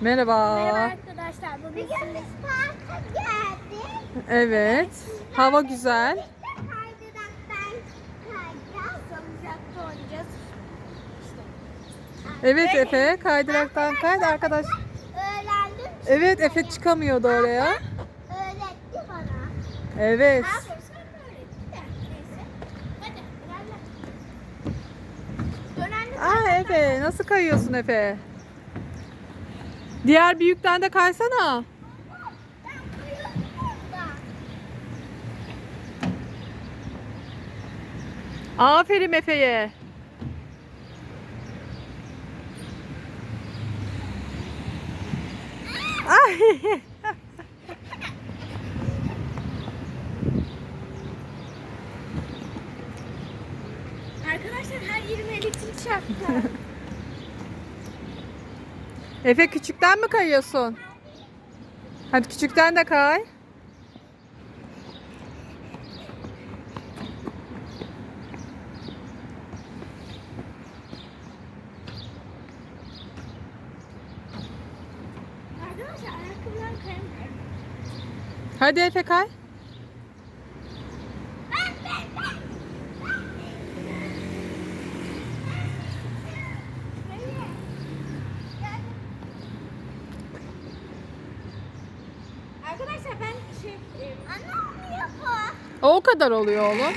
Merhaba. Merhaba arkadaşlar. Bugün biz parka geldik. Evet. Hava güzel. Evet Efe kaydıraktan kaydı arkadaş. Öğrendim. Evet Efe çıkamıyordu oraya. Öğretti bana. Evet. Aa Efe nasıl kayıyorsun Efe? Diğer büyükten de kaysana. Aferin Efe'ye. Ay. Arkadaşlar her yerime elektrik çarptı. Efe küçükten mi kayıyorsun? Hadi küçükten de kay. Hadi Efe kay. Arkadaşlar ben şey... Anne olmuyor bu. O kadar oluyor oğlum.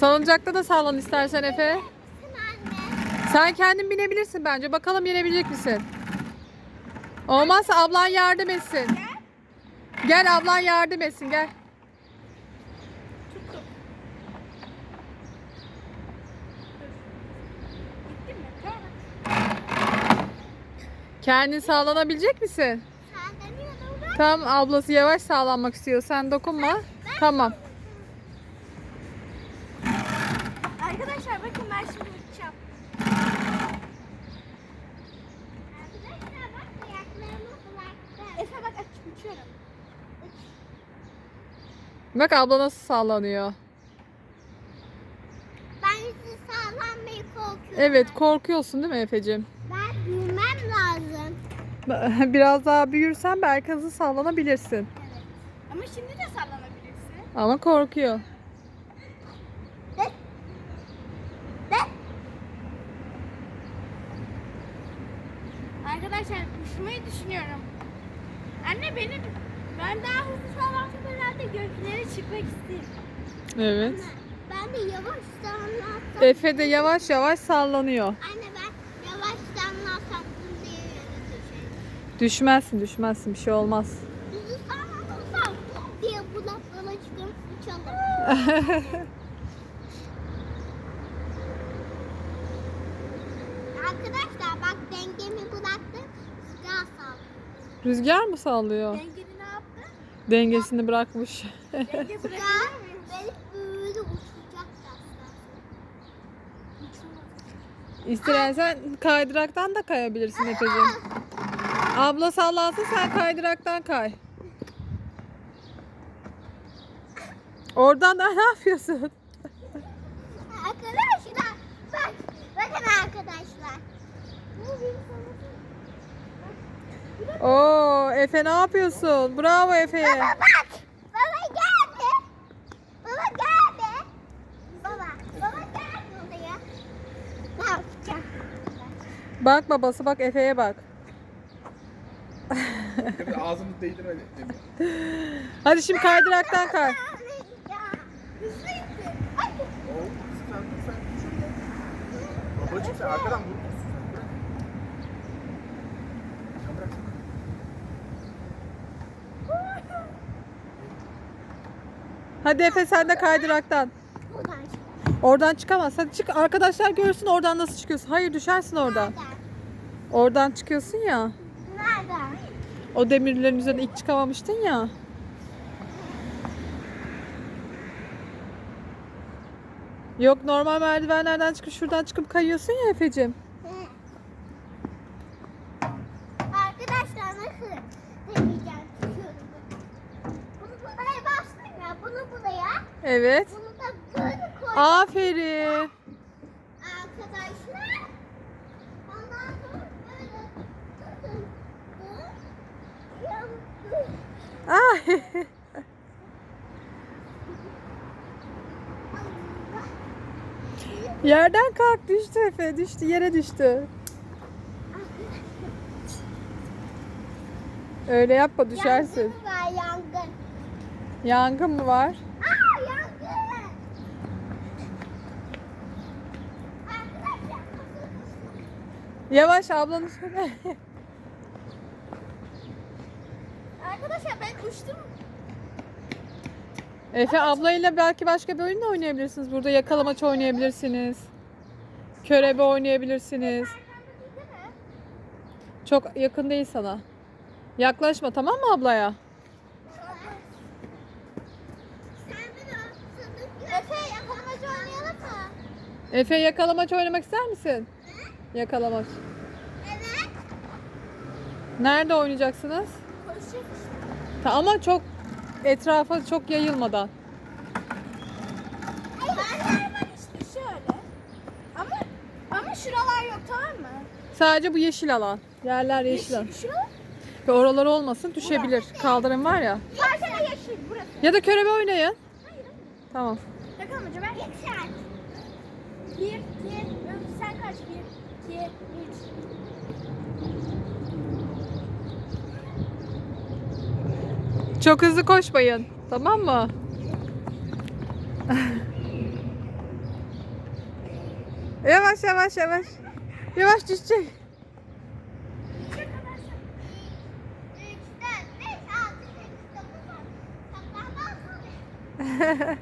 Salıncakta da sallan istersen Efe. Sen kendin binebilirsin bence. Bakalım binebilecek misin? Olmazsa ablan yardım etsin. Gel ablan yardım etsin gel. Tuttum. Gittin mi? Tamam. Kendin sağlanabilecek misin? Deniyordun da. Tamam ablası yavaş sağlanmak istiyor. Sen dokunma. Tamam. Arkadaşlar bakın ben şimdi uçacağım. Arkadaşlar bak ayaklarımı bıraktım. Efe bak aç uçuyorum. Uç. Bak abla nasıl sağlanıyor. Ben yüzü sağlanmayı korkuyorum. Evet korkuyorsun değil mi Efe'cim? Biraz daha büyürsen belki hızlı sallanabilirsin. Evet. Ama şimdi de sallanabilirsin. Ama korkuyor. De. De. Arkadaşlar uçmayı düşünüyorum. Anne benim ben daha hızlı sallansam herhalde göklere çıkmak isterim. Evet. Ben de yavaş sallansam. Efe de yavaş yavaş sallanıyor. Anne ben yavaş sallansam diye yere düşerim. Düşmezsin düşmezsin bir şey olmaz. Diye çıkıp uçalım. Arkadaşlar bak dengemi bıraktım. Rüzgar saldı. Rüzgar mı sallıyor? Dengeni ne yaptı? Dengesini bırakmış. Denge bırakıyor böyle. İstersen kaydıraktan da kayabilirsin Efe'cim. Abla sallansın sen kaydıraktan kay. Oradan da ne yapıyorsun? Arkadaşlar bak bakın arkadaşlar. Oo Efe ne yapıyorsun? Bravo Efe'ye. Baba bak. Baba geldi. Baba geldi. Baba. Baba geldi oraya. Ne yapacağım? Bak babası bak Efe'ye bak. Şimdi ağzımız değdirmedi. Hadi şimdi kaydıraktan kay. Babacım sen arkadan bırak. Hadi Efe sen de kaydıraktan. Oradan çıkamaz. Hadi çık arkadaşlar görsün oradan nasıl çıkıyorsun. Hayır düşersin oradan. Oradan çıkıyorsun ya. Nereden? O demirlerin üzerine ilk çıkamamıştın ya. Yok normal merdivenlerden çıkıp şuradan çıkıp kayıyorsun ya Efe'cim. Arkadaşlar nasıl deneyeceğim? Bunu buraya bastım ya. Bunu buraya. Evet. Bunu da böyle koy. Aferin. arkadaşlar. Ay. Yerden kalk düştü Efe düştü yere düştü. Öyle yapma düşersin. Yangın var yangın. Yangın mı var? Aa yangın. Yavaş ablanın üstüne. Arkadaşlar ben uçtum. Efe ablayla belki başka bir oyun da oynayabilirsiniz. Burada yakalamaç oynayabilirsiniz. Körebe oynayabilirsiniz. Çok yakın değil sana. Yaklaşma tamam mı ablaya? Efe yakalamacı oynayalım mı? Efe yakalamaç oynamak ister misin? Yakalamaç. Evet. Nerede oynayacaksınız? Koşacak Ta- Ama çok etrafa çok yayılmadan. Yerler var işte şöyle. Ama ama şuralar yok tamam mı? Sadece bu yeşil alan. Yerler yeşil alan. Şuralar? Ve oralar olmasın düşebilir. Kaldırım var ya. Zaten yeşil burası. Ya da körebe oynayın. Hayır. Tamam. Yakalamaca ben. Yeter. Bir, iki, üç. Sen kaç? Bir, iki, üç. Çok hızlı koşmayın. Tamam mı? yavaş yavaş yavaş. Yavaş düşecek.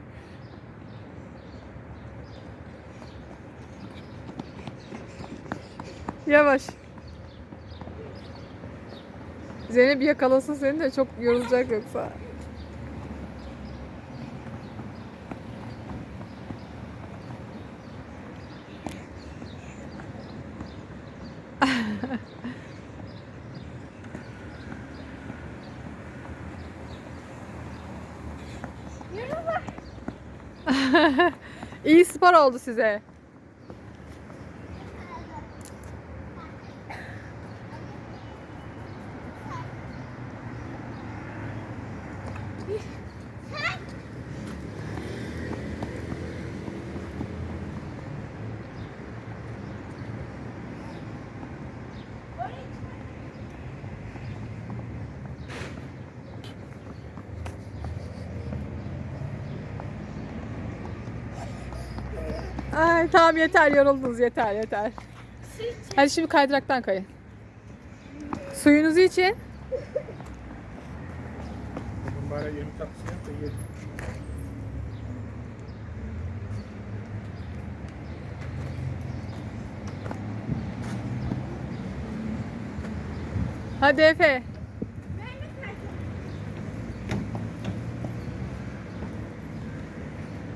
Üçe Zeynep yakalasın seni de çok yorulacak yoksa. İyi spor oldu size. Ay tamam yeter yoruldunuz yeter yeter. Hadi şimdi kaydıraktan kayın. Suyunuzu için. Bugün bari 20 tatlısını yap da yiyelim. Hadi Efe. Mehmet nerede?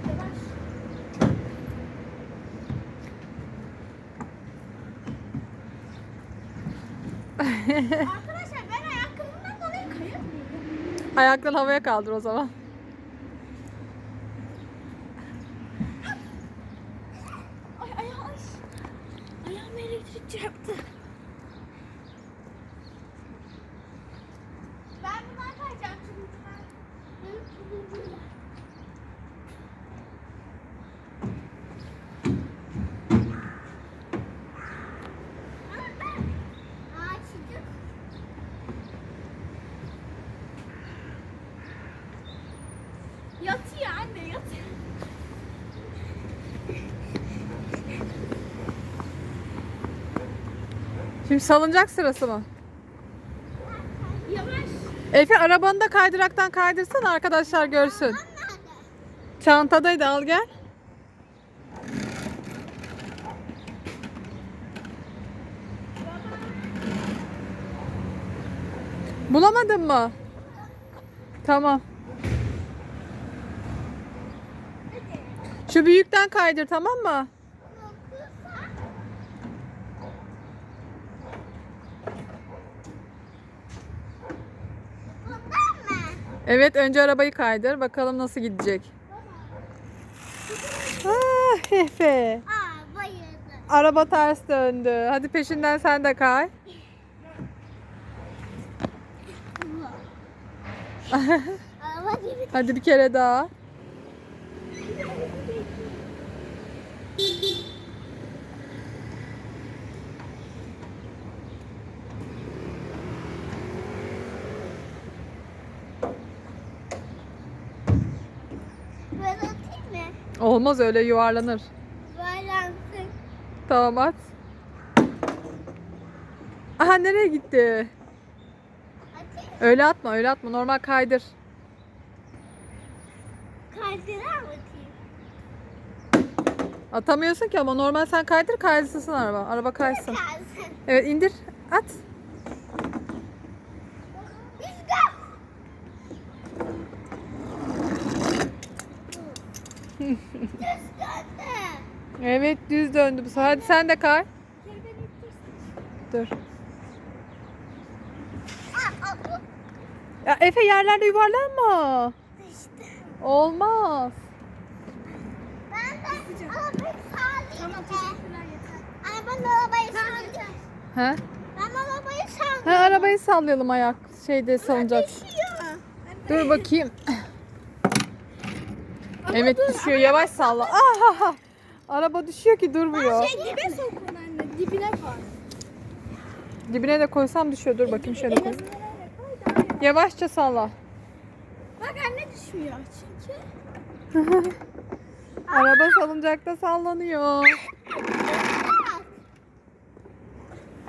Yavaş. Arkadaşlar ben ayakkabımdan dolayı kayamıyorum. Ayaklarını havaya kaldır o zaman. Ay ayağım. ay. Ayağım elektrik çarptı. Ben bundan kayacağım çünkü ben. Benim tuluncumda. Ama ben ağaçcık. Yatıyor anne yatıyor. Şimdi salıncak sırası mı? Yavaş. Efe arabanı da kaydıraktan kaydırsan arkadaşlar görsün. Çantadaydı al gel. Bulamadın mı? Tamam. Şu büyükten kaydır tamam mı? Evet önce arabayı kaydır. Bakalım nasıl gidecek. Ah Efe. Aa. Araba ters döndü. Hadi peşinden sen de kay. Hadi bir kere daha. Böyle atayım mı? Olmaz öyle yuvarlanır. Atsın. Tamam at. Aha nereye gitti? Atayım. Öyle atma öyle atma normal kaydır. Kaydıra mı atayım? Atamıyorsun ki ama normal sen kaydır kaydısın araba. Araba kaysın. Evet indir at. Rüzgar. Düz döndü. Evet düz döndü bu sefer. Hadi sen de kay. Dur. Ya Efe yerlerde yuvarlanma. Olmaz. Ben de arabayı. Ay ben arabayı sağlayayım. He? Ben arabayı sağlayayım. Ha arabayı sallayalım ayak şeyde salınacak. Dur bakayım. Evet düşüyor. Yavaş salla. Ahaha. Araba düşüyor ki durmuyor. Şey dibe sokun anne. Dibine koy. Dibine de koysam düşüyor. Dur bakayım şöyle koy. Yavaşça salla. Bak anne düşmüyor çünkü. Araba salıncakta sallanıyor.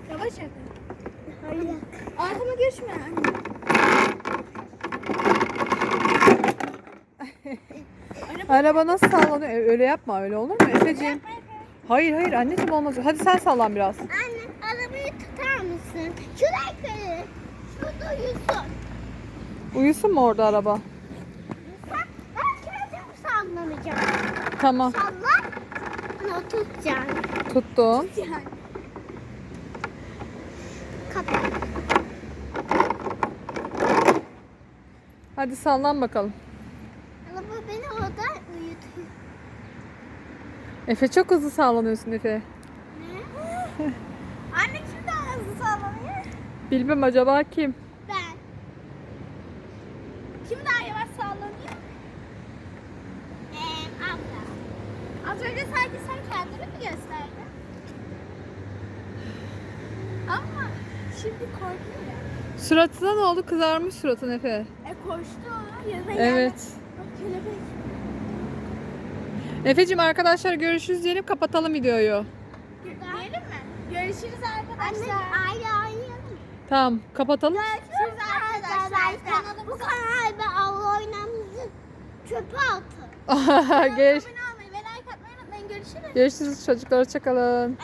Yavaş yap. Hayır. Arkama geçme anne. Araba nasıl sallanıyor? Öyle yapma. Öyle olur mu Efeciğim? Hayır hayır anneciğim olmaz. Hadi sen sallan biraz. Anne arabayı tutar mısın? Şuraya koy. Şurada uyusun. Uyusun mu orada araba? Sen, ben kendim sallanacağım. Tamam. Salla. Bunu tutacağım. Tuttum. Yani. Kapat. Hadi sallan bakalım. Araba beni orada uyutuyor. Efe çok hızlı sallanıyorsun Efe. Ne? Anne kim daha hızlı sallanıyor? Bilmem acaba kim? Ben. Kim daha yavaş sallanıyor? Ee, abla. Az önce sanki sen kendini mi gösterdin? Ama şimdi korkuyor ya. Suratına ne oldu? Kızarmış suratın Efe. E koştu ya da Evet. Bak kelebek. Efeciğim arkadaşlar görüşürüz diyelim kapatalım videoyu. Diyelim mi? Görüşürüz arkadaşlar. Anne aile oynayalım. Tamam kapatalım. Görüşürüz arkadaşlar. Bu kanalda avlu oynamamızı çöpe atın. Görüş- Abone olmayı ve like atmayı unutmayın. Görüşürüz. Görüşürüz çocuklar hoşçakalın.